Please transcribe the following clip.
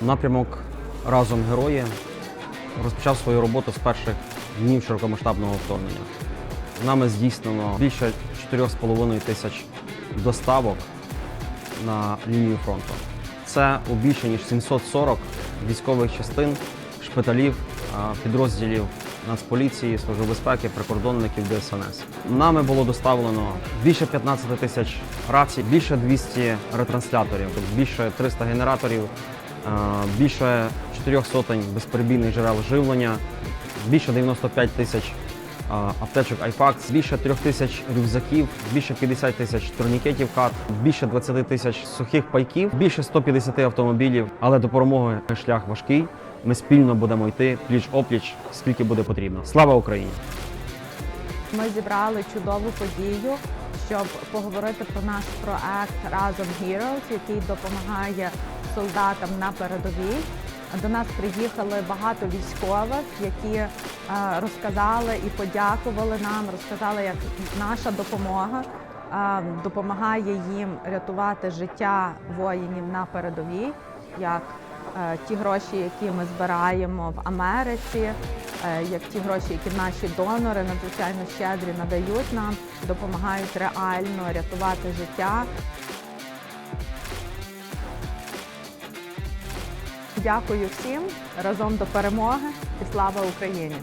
Напрямок разом герої розпочав свою роботу з перших днів широкомасштабного вторгнення. Нами здійснено більше 4,5 тисяч доставок на лінію фронту. Це у більше ніж 740 військових частин, шпиталів, підрозділів Нацполіції, Служби безпеки, прикордонників ДСНС. Нами було доставлено більше 15 тисяч рацій, більше 200 ретрансляторів, тобто більше 300 генераторів, більше 4 сотень безперебійних джерел живлення, більше 95 тисяч аптечок iFax, більше 3 тисяч рюкзаків, більше 50 тисяч турнікетів кат, більше 20 тисяч сухих пайків, більше 150 автомобілів. Але до перемоги шлях важкий. Ми спільно будемо йти пліч опліч, скільки буде потрібно. Слава Україні! Ми зібрали чудову подію, щоб поговорити про наш проект Разом Heroes, який допомагає солдатам на передовій. До нас приїхали багато військових, які е, розказали і подякували нам, розказали, як наша допомога е, допомагає їм рятувати життя воїнів на передовій, як е, ті гроші, які ми збираємо в Америці, як ті гроші, які наші донори надзвичайно щедрі надають нам, допомагають реально рятувати життя. Дякую всім разом до перемоги і слава Україні!